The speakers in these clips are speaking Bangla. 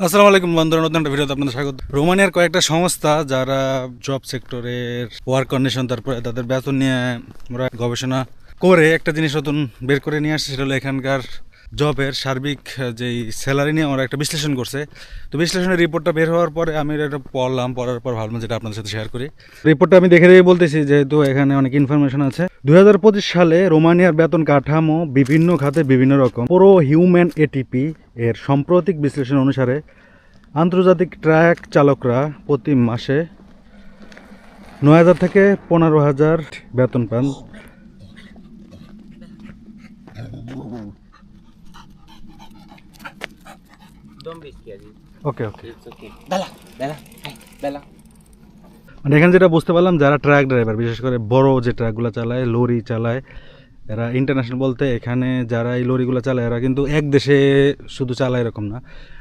আসসালামু আলাইকুম বন্ধুরা, নতুন একটা ভিডিওতে আপনাদের স্বাগত। রোমানিয়ার কয়েকটা সংস্থা যারা জব সেক্টরের ওয়ার্ক কন্ডিশন তারপরে তাদের বেতন নিয়ে আমরা গবেষণা করে একটা জিনিস নতুন বের করে নিয়ে আসছে, সেটা হলো এখানকার জবের সার্বিক যেই স্যালারি নিয়ে ওরা একটা বিশ্লেষণ করছে, তো বিশ্লেষণের রিপোর্টটা বের হওয়ার পরে আমি এটা পড়লাম, পড়ার পর ভাবলাম যেটা আপনাদের সাথে শেয়ার করি। রিপোর্টটা আমি দেখে দেখে বলতেছি, যেহেতু এখানে অনেক ইনফরমেশন আছে। দু হাজার পঁচিশ সালে রোমানিয়ার বেতন কাঠামো বিভিন্ন খাতে বিভিন্ন রকম। পুরো হিউম্যান এটিপি এর সাম্প্রতিক বিশ্লেষণ অনুসারে আন্তর্জাতিক ট্রাক চালকরা প্রতি মাসে নয় হাজার থেকে পনেরো হাজার বেতন পান। Don't be scared. Okay okay It's okay. Bella, Bella, hey, Bella. মানে এখানে যেটা বুঝতে পারলাম যারা ট্রাক ড্রাইভার বিশেষ করে বড় যে ট্রাকগুলো চালায় লরি চালায় এরা ইন্টারন্যাশনাল বলতে এখানে যারা এই লরিগুলো চালায় এরা কিন্তু এক দেশে শুধু চালায় এরকম না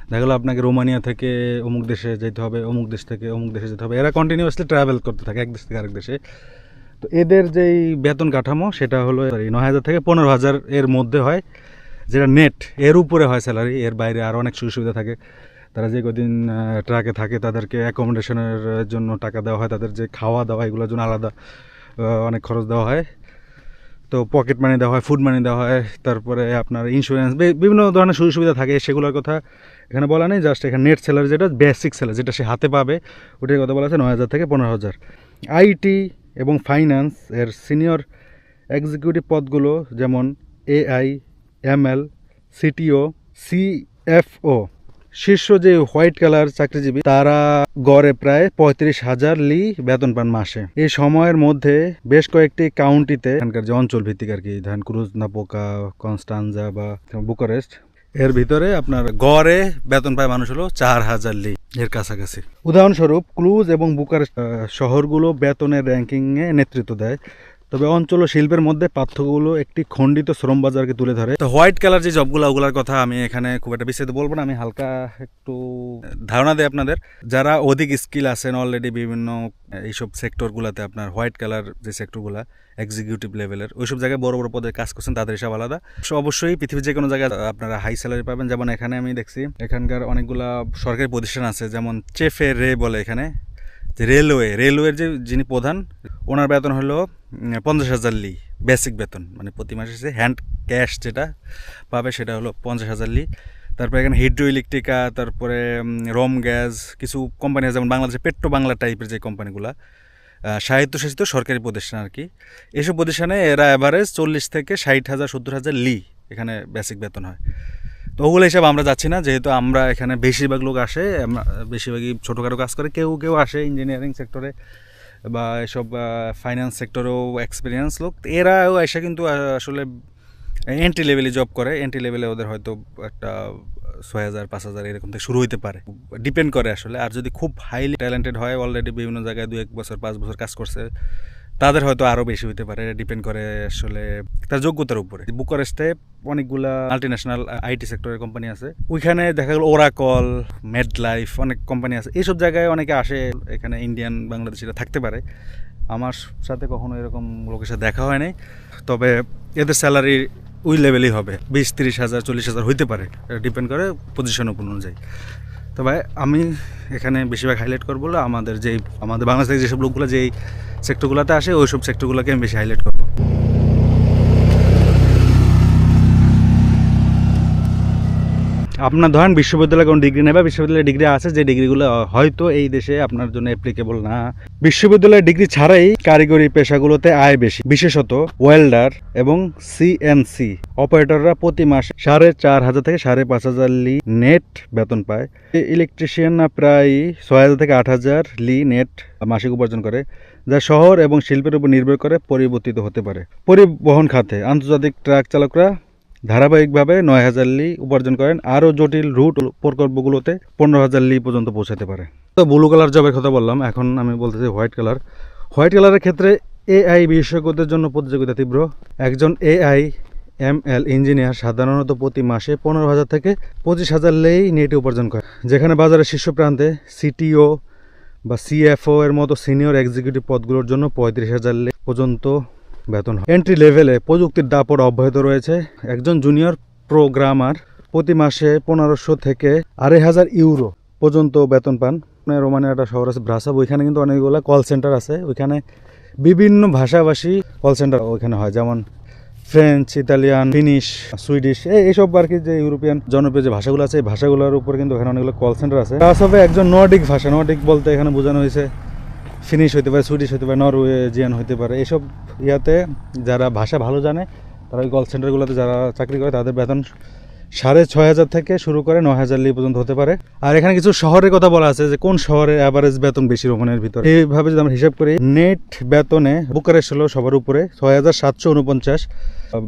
দেখা গেলো আপনাকে রোমানিয়া থেকে অমুক দেশে যেতে হবে অমুক দেশ থেকে অমুক দেশে যেতে হবে এরা কন্টিনিউয়াসলি ট্রাভেল করতে থাকে এক দেশ থেকে আরেক দেশে তো এদের যেই বেতন কাঠামো সেটা হলো এই নয় হাজার থেকে পনেরো হাজার এর মধ্যে হয় যেটা নেট, এর উপরে হয় স্যালারি এর বাইরে আরও অনেক সুযোগ সুবিধা থাকে। তারা যে কদিন ট্রাকে থাকে, তাদেরকে অ্যাকোমোডেশনের জন্য টাকা দেওয়া হয়, তাদের যে খাওয়া দাওয়া, এগুলোর জন্য আলাদা অনেক খরচ দেওয়া হয়। তো পকেট মানি দেওয়া হয় ফুড মানি দেওয়া হয়, তারপরে আপনার ইন্স্যুরেন্স বিভিন্ন ধরনের সুযোগ সুবিধা থাকে সেগুলোর কথা এখানে বলা নেই জাস্ট এখানে নেট স্যালারি যেটা বেসিক স্যালারি যেটা সে হাতে পাবে, ওটার কথা বলা আছে নয় হাজার থেকে পনেরো হাজার। আইটি এবং ফাইন্যান্স এর সিনিয়র এক্সিকিউটিভ পদগুলো যেমন এআই এমএল সিটিও সিএফও শীর্ষ যে হোয়াইট কালার চাকরিজীবী তারা গড়ে প্রায় পঁয়ত্রিশ হাজার লি বেতন পান মাসে। এই সময়ের মধ্যে বেশ কয়েকটি কাউন্টিতে এখানকার যে অঞ্চল ভিত্তিক আর কি ধরেন ক্রুজ নাপোকা কনস্টানজা বা বুকারেস্ট এর ভিতরে আপনার গড়ে বেতন পায় মানুষ হলো চার হাজার লি এর কাছাকাছি। উদাহরণস্বরূপ ক্লুজ এবং আহ, শহরগুলো বেতনের র্যাঙ্কিংয়ে নেতৃত্ব দেয়। তবে অঞ্চল ও শিল্পের মধ্যে পার্থক্যগুলো একটি খণ্ডিত শ্রম বাজারকে তুলে ধরে। তো হোয়াইট কালার যে জবগুলো, ওগুলোর কথা আমি এখানে খুব একটা বিস্তারিত বলব না, আমি হালকা একটু ধারণা দেয় আপনাদের। যারা অধিক স্কিল আছেন অলরেডি বিভিন্ন, এইসব সেক্টরগুলোতে আপনার হোয়াইট কালার যে সেক্টরগুলো এক্সিকিউটিভ লেভেলের ওইসব জায়গায় বড় বড় পদে কাজ করছেন, তাদের হিসাব আলাদা। অবশ্যই পৃথিবীর যে কোনো জায়গায় আপনারা হাই স্যালারি পাবেন। যেমন এখানে আমি দেখছি, এখানকার অনেকগুলা সরকারি প্রতিষ্ঠান আছে, যেমন চেফে রে বলে এখানে। যে রেলওয়ে, রেলওয়ের যে যিনি প্রধান, ওনার বেতন হলো পঞ্চাশ হাজার লি বেসিক বেতন। মানে প্রতি মাসে সে হ্যান্ড ক্যাশ যেটা পাবে সেটা হলো পঞ্চাশ হাজার লি। তারপরে এখানে হিড্রো ইলেকট্রিকা তারপরে রম গ্যাস কিছু কোম্পানি আছে যেমন বাংলাদেশে পেট্রো বাংলা টাইপের যে কোম্পানিগুলো স্বায়ত্তশাসিত সরকারি প্রতিষ্ঠান আর কি। এসব প্রতিষ্ঠানে এরা অ্যাভারেজ চল্লিশ থেকে ষাট হাজার, সত্তর হাজার লি এখানে বেসিক বেতন হয়। তো ওগুলো হিসাব আমরা যাচ্ছি না, যেহেতু আমরা এখানে বেশিরভাগ লোক আসে বেশিরভাগই ছোটোখাটো কাজ করে, কেউ কেউ আসে ইঞ্জিনিয়ারিং সেক্টরে বা এসব ফাইন্যান্স সেক্টরেও এক্সপিরিয়েন্স লোক। এরাও এসে কিন্তু আসলে এন্ট্রি লেভেলে জব করে এন্ট্রি লেভেলে ওদের হয়তো একটা ছয় হাজার, পাঁচ হাজার এরকম থেকে শুরু হইতে পারে। ডিপেন্ড করে আসলে। আর যদি খুব হাইলি ট্যালেন্টেড হয় অলরেডি বিভিন্ন জায়গায় দু এক বছর, পাঁচ বছর কাজ করছে তাদের হয়তো আরও বেশি হতে পারে ডিপেন্ড করে আসলে তার যোগ্যতার উপরে। বুকারেস্টে অনেকগুলা মাল্টিন্যাশনাল আইটি সেক্টরের কোম্পানি আছে। ওইখানে দেখা গেল ওরাকল মেড লাইফ অনেক কোম্পানি আছে। এইসব জায়গায় অনেকে আসে, এখানে ইন্ডিয়ান বাংলাদেশিরা থাকতে পারে। আমার সাথে কখনো এরকম লোকের সাথে দেখা হয় নাই। তবে এদের স্যালারি ওই লেভেলই হবে। বিশ, তিরিশ হাজার, চল্লিশ হাজার হইতে পারে। ডিপেন্ড করে পজিশন উপর অনুযায়ী। তবে আমি এখানে বেশিরভাগ হাইলাইট করব আমাদের যেই, আমাদের বাংলাদেশ থেকে যেসব লোকগুলো যেই সেক্টরগুলোতে আসে ওই সব সেক্টরগুলোকে আমি বেশি হাইলাইট করব। আপনার ধরেন বিশ্ববিদ্যালয়ে কোনো ডিগ্রি নেবে বিশ্ববিদ্যালয়ে ডিগ্রি আছে, যে ডিগ্রিগুলো হয়তো এই দেশে আপনার জন্য অ্যাপ্লিকেবল না। বিশ্ববিদ্যালয়ের ডিগ্রি ছাড়াই কারিগরি পেশাগুলোতে আয় বেশি, বিশেষত ওয়েল্ডার এবং সিএনসি অপারেটররা প্রতি মাসে সাড়ে চার হাজার থেকে সাড়ে পাঁচ হাজার লি নেট বেতন পায়। ইলেকট্রিশিয়ানরা প্রায় ছয় হাজার থেকে আট হাজার লি নেট মাসিক উপার্জন করে, যা শহর এবং শিল্পের উপর নির্ভর করে পরিবর্তিত হতে পারে। পরিবহন খাতে আন্তর্জাতিক ট্রাক চালকরা ধারাবাহিকভাবে নয় হাজার লি উপার্জন করেন। আরও জটিল রুট প্রকল্পগুলোতে পনেরো হাজার লি পর্যন্ত পৌঁছাতে পারে। তো ব্লু কালার জবের কথা বললাম। এখন আমি বলতেছি হোয়াইট কালার হোয়াইট কালারের ক্ষেত্রে এআই বিশেষজ্ঞদের জন্য প্রতিযোগিতা তীব্র। একজন এআই এম এল ইঞ্জিনিয়ার সাধারণত প্রতি মাসে পনেরো হাজার থেকে পঁচিশ হাজার লেই নেটে উপার্জন করে যেখানে বাজারের শীর্ষ প্রান্তে সিটিও বা সিএফও এর মতো সিনিয়র এক্সিকিউটিভ পদগুলোর জন্য পঁয়ত্রিশ হাজার লে পর্যন্ত বেতন এন্ট্রি লেভেলে প্রযুক্তির দাপট অব্যাহত রয়েছে। একজন জুনিয়র প্রোগ্রামার প্রতি মাসে পনেরোশো থেকে আড়াই হাজার ইউরো পর্যন্ত বেতন পান। মানে রোমানিয়া একটা শহর আছে ব্রাসাব, ওইখানে কিন্তু অনেকগুলো কল সেন্টার আছে। ওইখানে বিভিন্ন ভাষাভাষী কল সেন্টার ওইখানে হয়, যেমন ফ্রেঞ্চ ইতালিয়ান ফিনিশ সুইডিশ এই এইসব আর কি যে ইউরোপিয়ান জনপ্রিয় যে ভাষাগুলো আছে, এই ভাষাগুলোর উপর কিন্তু এখানে অনেকগুলো কল সেন্টার আছে। ব্রাসাবে একজন নর্ডিক ভাষা নর্ডিক বলতে এখানে বোঝানো হয়েছে। ফিনিশ হতে পারে সুইডিশ হতে পারে নরওয়েজিয়ান হতে পারে, এসব ইয়াতে যারা ভাষা ভালো জানে, তারা ওই কল সেন্টারগুলোতে যারা চাকরি করে, তাদের বেতন সাড়ে ছয় হাজার থেকে শুরু করে নয় হাজার লি পর্যন্ত হতে পারে। আর এখানে কিছু শহরের কথা বলা আছে যে, কোন শহরে অ্যাভারেজ বেতন বেশি রোমানের ভিতরে? এইভাবে যদি আমরা হিসাব করি নেট বেতনে বুকারেস্ট হলো সবার উপরে ছয় হাজার সাতশো উনপঞ্চাশ,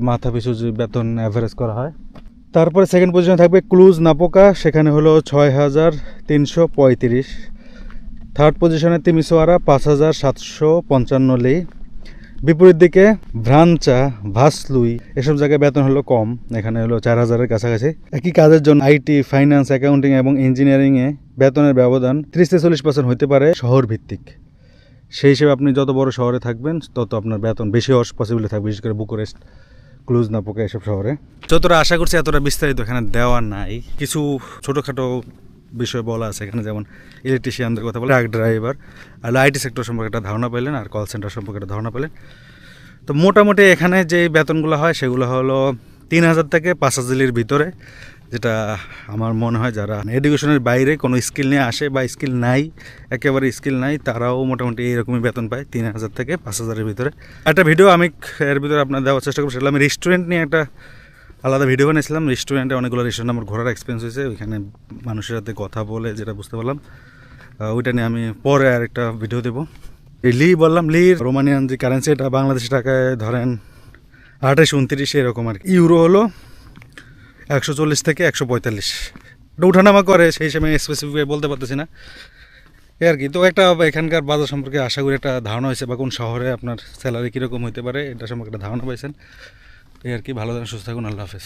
মাথা পিছু যে বেতন অ্যাভারেজ করা হয়। তারপরে সেকেন্ড পজিশনে থাকবে ক্লুজ নাপোকা সেখানে হলো ছয় হাজার তিনশো পঁয়ত্রিশ। থার্ড পজিশনে তিমিসোয়ারা পাঁচ হাজার সাতশো পঞ্চান্ন লি। বিপরীত দিকে ভ্রাঞ্চা, ভাসলুই, এসব জায়গায় বেতন হলো কম, এখানে হলো চার হাজারের কাছাকাছি। একই কাজের জন্য আইটি, ফাইন্যান্স, অ্যাকাউন্টিং এবং ইঞ্জিনিয়ারিংয়ে বেতনের ব্যবধান ত্রিশ থেকে চল্লিশ পার্সেন্ট হতে পারে শহর ভিত্তিক সেই হিসেবে আপনি যত বড় শহরে থাকবেন, তত আপনার বেতন বেশি হওয়ার পসিবিলিটি থাকবে, বিশেষ করে বুকারেস্ট ক্লুজ নাপোকা এসব শহরে। যতটা আশা করছি এতটা বিস্তারিত এখানে দেওয়া নাই। কিছু ছোটোখাটো বিষয় বলা আছে এখানে, যেমন ইলেকট্রিশিয়ানদের কথা বলে ট্রাক ড্রাইভার আর আইটি সেক্টর সম্পর্কে একটা ধারণা পেলেন, আর কল সেন্টার সম্পর্কে একটা ধারণা পেলেন। তো মোটামুটি এখানে যে বেতনগুলো হয়, সেগুলো হলো তিন হাজার থেকে পাঁচ হাজারের ভিতরে, যেটা আমার মনে হয় যারা এডুকেশনের বাইরে কোনো স্কিল নিয়ে আসে বা স্কিল নাই, একেবারে স্কিল নাই, তারাও মোটামুটি এইরকমই বেতন পায়, তিন হাজার থেকে পাঁচ হাজারের ভিতরে। একটা ভিডিও আমি এর ভিতরে আপনার দেওয়ার চেষ্টা করব, সেটা আমি রেস্টুরেন্ট নিয়ে একটা আলাদা ভিডিও বানিয়েছিলাম রেস্টুরেন্টে অনেকগুলো রেস্টুরেন্ট আমার ঘোরার এক্সপিরিয়েন্স হয়েছে, ওইখানে মানুষের সাথে কথা বলে যেটা বুঝতে পারলাম ওইটা নিয়ে আমি পরে আর একটা ভিডিও দেবো। এই লি বললাম লির রোমানিয়ান যে কারেন্সি এটা বাংলাদেশি টাকায় ধরেন আঠাশ, উনত্রিশ, এরকম আর ইউরো হলো একশো চল্লিশ থেকে একশো পঁয়তাল্লিশ। এটা উঠানামা করে, সেই হিসেবে স্পেসিফিক বলতে পারতেছি না। এ আর কি, তো একটা এখানকার বাজার সম্পর্কে আশা করি একটা ধারণা হয়েছে বা কোন শহরে আপনার স্যালারি কীরকম হতে পারে, এটা সম্পর্কে একটা ধারণা পাইছেন। এই আর কি ভালো থাকুন সুস্থ থাকুন আল্লাহ হাফেজ।